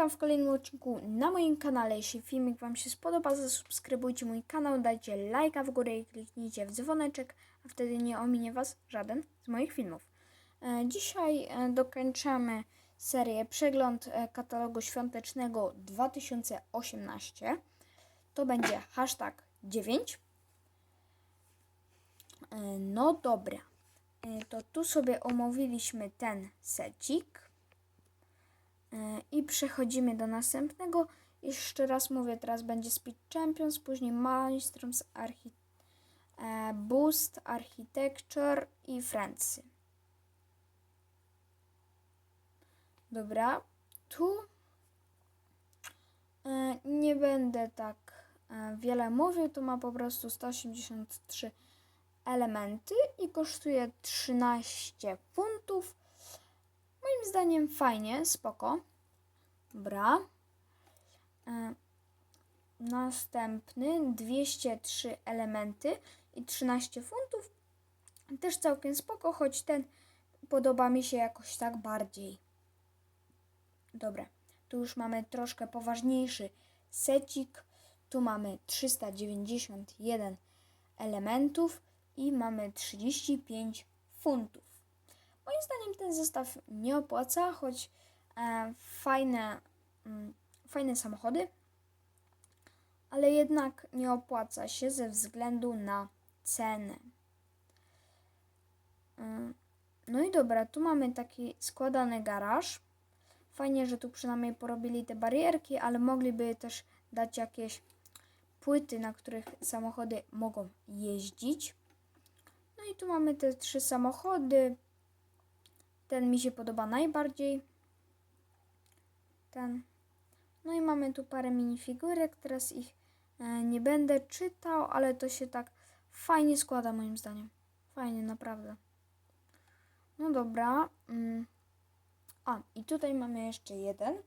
witam w kolejnym odcinku na moim kanale. Jeśli filmik Wam się spodoba, zasubskrybujcie mój kanał, dajcie lajka w górę i kliknijcie w dzwoneczek, a wtedy nie ominie Was żaden z moich filmów. E, Dzisiaj e, dokończamy serię Przegląd e, katalogu świątecznego 2018. To będzie hashtag 9. E, No dobra, to tu sobie omówiliśmy ten secik. E, I przechodzimy do następnego. Jeszcze raz mówię, teraz będzie Speed Champions, później Maelstroms, Archi e, Boost, Architecture i Friendsy. Dobra, tu e, nie będę tak wiele mówił, tu ma po prostu 183 elementy i kosztuje 13 funtów. Moim zdaniem fajnie, spoko. Dobra. E, następny 203 elementy i 13 funtów. Też całkiem spoko, choć ten podoba mi się jakoś tak bardziej. Dobra, tu już mamy troszkę poważniejszy secik. Tu mamy 391 elementów i mamy 35 funtów. Moim zdaniem ten zestaw nie opłaca, choć e, fajne, mm, fajne samochody, ale jednak nie opłaca się ze względu na cenę. Mm, No i dobra, tu mamy taki składany garaż. Fajnie, że tu przynajmniej porobili te barierki, ale mogliby też dać jakieś płyty, na których samochody mogą jeździć. No i tu mamy te trzy samochody. Ten mi się podoba najbardziej. Ten. No i mamy tu parę minifigurek. Teraz ich e, nie będę czytał, ale to się tak fajnie składa moim zdaniem. Fajnie, naprawdę. No dobra. Mm. A, i tutaj mamy jeszcze jeden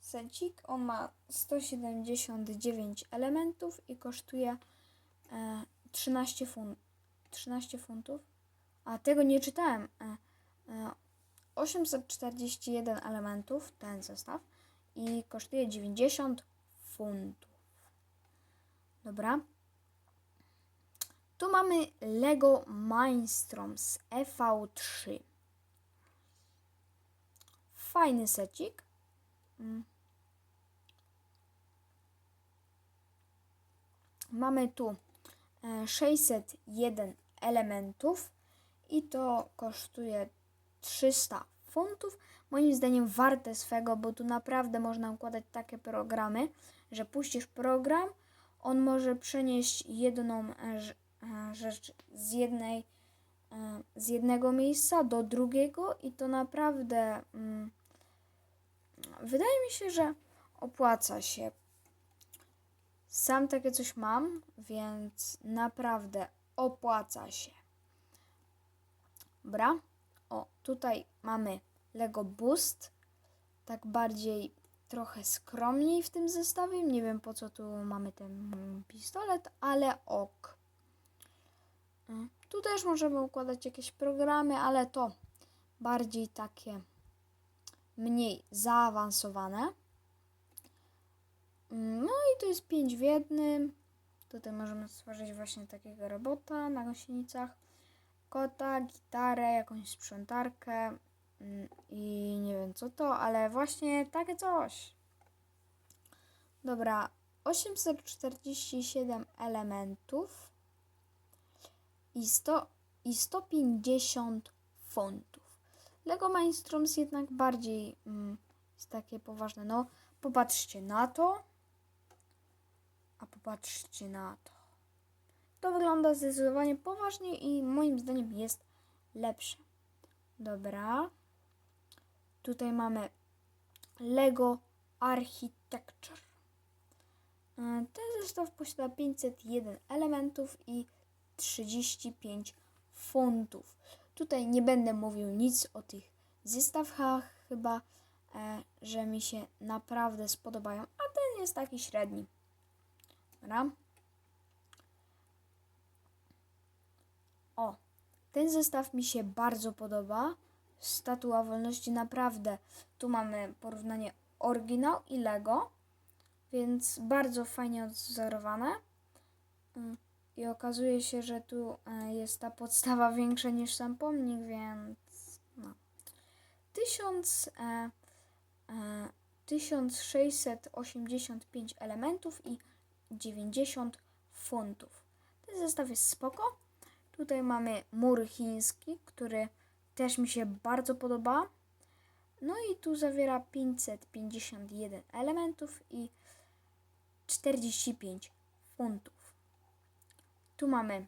secik. On ma 179 elementów i kosztuje e, 13, fun 13 funtów. A tego nie czytałem. E, e, 841 elementów, ten zestaw, i kosztuje 90 funtów. Dobra. Tu mamy Lego Mindstorms EV3. Fajny secik. Mm. Mamy tu e, 601 elementów i to kosztuje 300 funtów. Moim zdaniem warte swego, bo tu naprawdę można układać takie programy, że puścisz program, on może przenieść jedną e, e, rzecz z jednej e, z jednego miejsca do drugiego i to naprawdę mm, wydaje mi się, że opłaca się. Sam takie coś mam, więc naprawdę opłaca się. Dobra. O, tutaj mamy Lego Boost. Tak bardziej trochę skromniej w tym zestawie. Nie wiem po co tu mamy ten pistolet, ale ok. Mm, Tu też możemy układać jakieś programy, ale to bardziej takie mniej zaawansowane. Mm, No i to jest 5 w jednym. Tutaj możemy stworzyć właśnie takiego robota na gąsienicach, kota, gitarę, jakąś sprzątarkę mm, i nie wiem co to, ale właśnie takie coś. Dobra, 847 elementów i, 100, i 150 funtów. Lego Mindstorms jednak bardziej mm, jest takie poważne. No, popatrzcie na to, a popatrzcie na to. To wygląda zdecydowanie poważniej i moim zdaniem jest lepsze. Dobra. Tutaj mamy Lego Architecture. Ten zestaw posiada 501 elementów i 35 funtów. Tutaj nie będę mówił nic o tych zestawach, chyba, e, że mi się naprawdę spodobają, a ten jest taki średni. Dobra. O, ten zestaw mi się bardzo podoba. Statua Wolności naprawdę. Tu mamy porównanie oryginał i Lego, więc bardzo fajnie odwzorowane. Mm, I okazuje się, że tu e, jest ta podstawa większa niż sam pomnik, więc no. 1000, e, e, 1685 elementów i 90 funtów. Ten zestaw jest spoko. Tutaj mamy mur chiński, który też mi się bardzo podoba. No i tu zawiera 551 elementów i 45 funtów. Tu mamy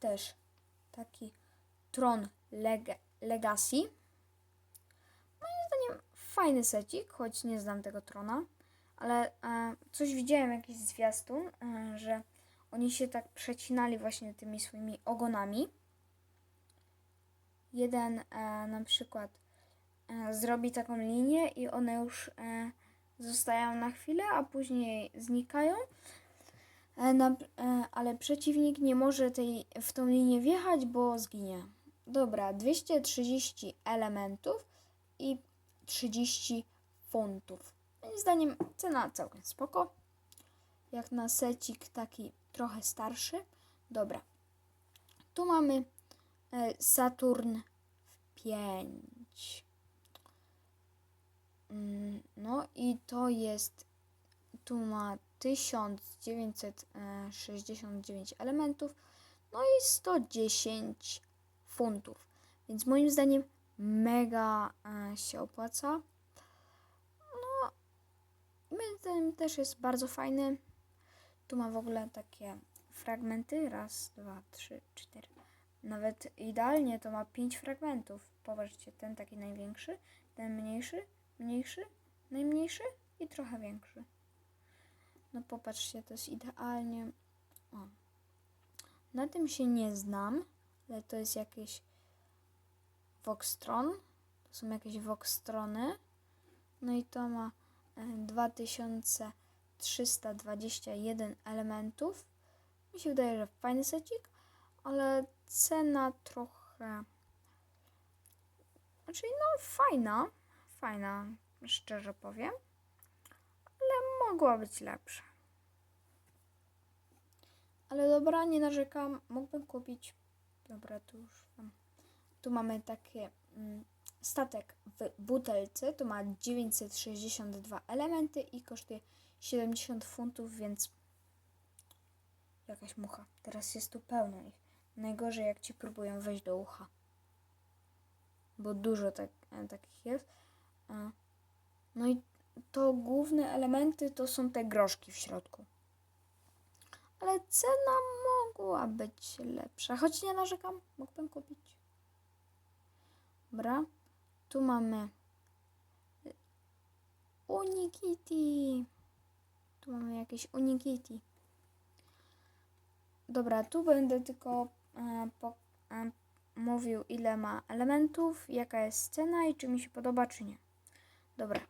też taki tron leg Legacy. Moim zdaniem fajny secik, choć nie znam tego trona, ale e, coś widziałem, jakiś zwiastun, e, że oni się tak przecinali właśnie tymi swoimi ogonami. Jeden e, na przykład e, zrobi taką linię i one już e, zostają na chwilę, a później znikają. E, na, e, ale przeciwnik nie może tej, w tą linię wjechać, bo zginie. Dobra, 230 elementów i 30 funtów. Moim zdaniem cena całkiem spoko. Jak na secik taki trochę starszy. Dobra. Tu mamy e, Saturn 5. Mm, No i to jest, tu ma 1969 elementów, no i 110 funtów. Więc moim zdaniem mega e, się opłaca. No, moim zdaniem też jest bardzo fajny. Tu ma w ogóle takie fragmenty. Raz, dwa, trzy, cztery. Nawet idealnie to ma pięć fragmentów. Popatrzcie, ten taki największy, ten mniejszy, mniejszy, najmniejszy i trochę większy. No popatrzcie, to jest idealnie. O. Na tym się nie znam, ale to jest jakieś Voxtron. To są jakieś Voxtrony. No i to ma e, 2000 321 elementów. Mi się wydaje, że fajny secik, ale cena trochę. Znaczy, no fajna, fajna, szczerze powiem, ale mogła być lepsza. Ale dobra, nie narzekam, mógłbym kupić. Dobra, tu już. Tu mamy taki mm, statek w butelce, to ma 962 elementy i kosztuje 70 funtów, więc jakaś mucha. Teraz jest tu pełno ich. Najgorzej jak ci próbują wejść do ucha. Bo dużo tak, e, takich jest. E, No i to główne elementy to są te groszki w środku. Ale cena mogła być lepsza. Choć nie narzekam, mógłbym kupić. Dobra. Tu mamy Unikity. Tu mamy jakieś Unikity. Dobra, tu będę tylko e, po, e, mówił, ile ma elementów, jaka jest cena i czy mi się podoba, czy nie. Dobra.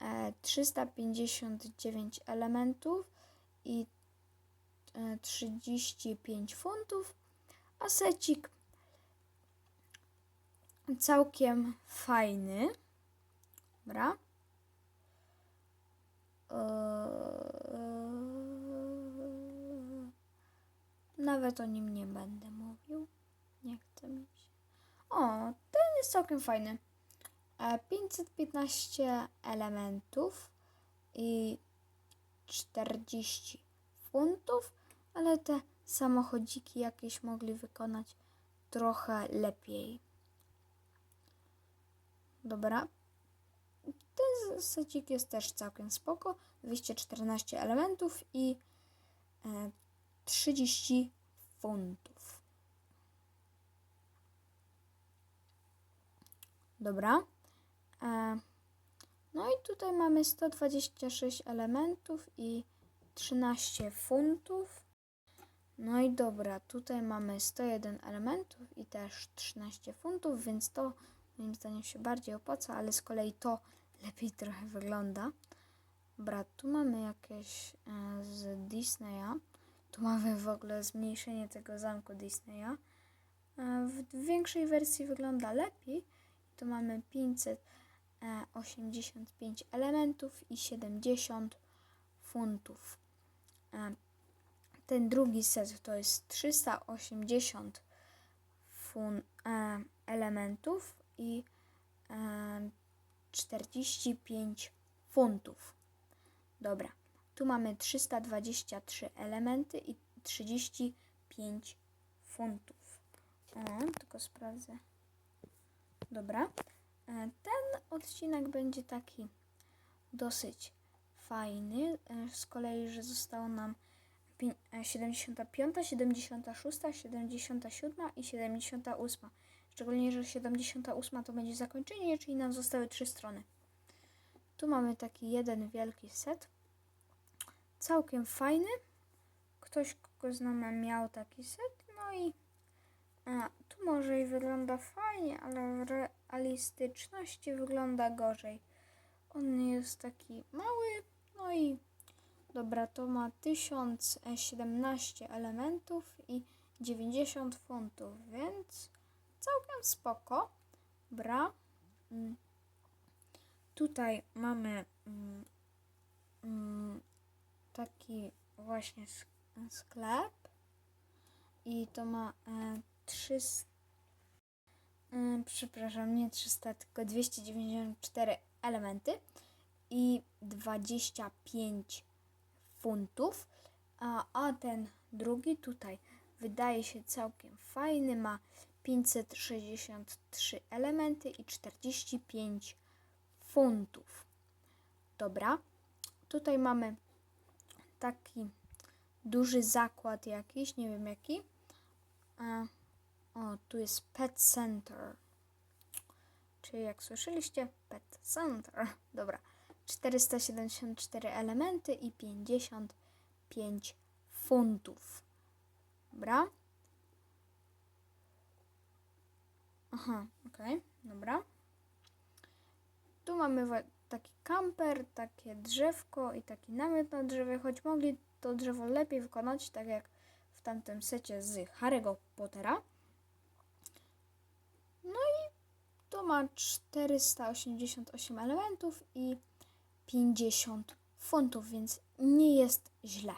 E, 359 elementów i e, 35 funtów, a secik całkiem fajny. Dobra. Eee, Nawet o nim nie będę mówił. Nie chcę mi się. O, ten jest całkiem fajny. E, 515 elementów i 40 funtów, ale te samochodziki jakieś mogli wykonać trochę lepiej. Dobra. Ten secik jest też całkiem spoko. 214 elementów i e, 30 funtów. Dobra. E, no i tutaj mamy 126 elementów i 13 funtów. No i dobra, tutaj mamy 101 elementów i też 13 funtów, więc to moim zdaniem się bardziej opłaca, ale z kolei to lepiej trochę wygląda. Dobra, tu mamy jakieś e, z Disneya. Tu mamy w ogóle zmniejszenie tego zamku Disneya. E, w większej wersji wygląda lepiej to mamy 585 elementów i 70 funtów. E, Ten drugi set to jest 380 fun, e, elementów i e, 45 funtów. Dobra, tu mamy 323 elementy i 35 funtów. O, tylko sprawdzę. Dobra. E, Ten odcinek będzie taki dosyć fajny. E, Z kolei, że zostało nam pię- e, 75, 76, 77 i 78. Szczególnie, że 78 to będzie zakończenie, czyli nam zostały trzy strony. Tu mamy taki jeden wielki set. Całkiem fajny. Ktoś, kogo znamy, miał taki set. No i a, tu może i wygląda fajnie, ale w realistyczności wygląda gorzej. On jest taki mały, no i dobra, to ma 1017 elementów i 90 funtów, więc całkiem spoko. Bra. Mm. Tutaj mamy mm, mm, taki właśnie sk- sklep i to ma e, 300, e, przepraszam, nie 300, tylko 294 elementy i 25 funtów, a, a ten drugi tutaj wydaje się całkiem fajny, ma 563 elementy i 45 funtów. Dobra, tutaj mamy taki duży zakład jakiś, nie wiem jaki. O, tu jest Pet Center. Czyli jak słyszeliście, Pet Center. Dobra. 474 elementy i 55 funtów. Dobra. Aha, okej, dobra. Tu mamy taki kamper, takie drzewko i taki namiot na drzewie, choć mogli to drzewo lepiej wykonać, tak jak w tamtym secie z Harry'ego Pottera. No i to ma 488 elementów i 50 funtów, więc nie jest źle.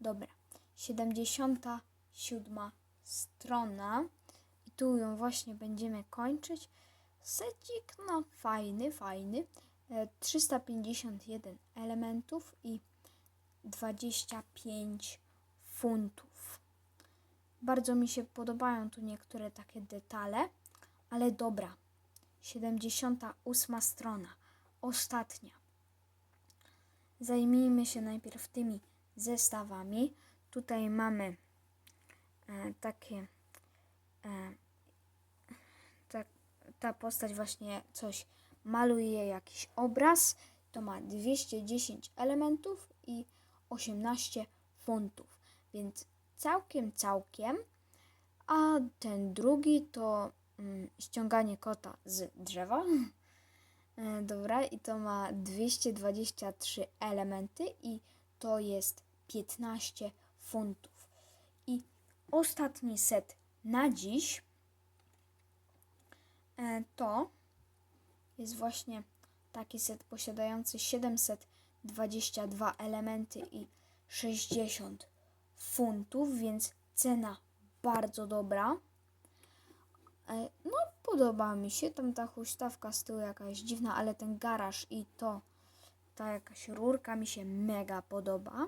Dobra, 77 strona tu ją właśnie będziemy kończyć. Secik, no fajny, fajny. E, 351 elementów i 25 funtów. Bardzo mi się podobają tu niektóre takie detale, ale dobra. 78 strona, ostatnia. Zajmijmy się najpierw tymi zestawami. Tutaj mamy e, takie e, ta postać właśnie coś maluje jakiś obraz. To ma 210 elementów i 18 funtów, więc całkiem, całkiem. A ten drugi to mm, ściąganie kota z drzewa. E, Dobra, i to ma 223 elementy i to jest 15 funtów. I ostatni set na dziś to jest właśnie taki set posiadający 722 elementy i 60 funtów, więc cena bardzo dobra. E, No, podoba mi się. Tam ta huśtawka z tyłu jakaś dziwna, ale ten garaż i to, ta jakaś rurka mi się mega podoba.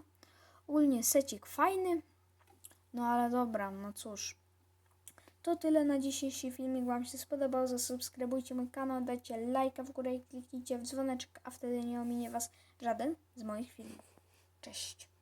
Ogólnie secik fajny. No ale dobra, no cóż. To tyle na dzisiejszy filmik. Wam się spodobał, zasubskrybujcie mój kanał, dajcie lajka w górę i kliknijcie w dzwoneczek, a wtedy nie ominie Was żaden z moich filmów. Cześć!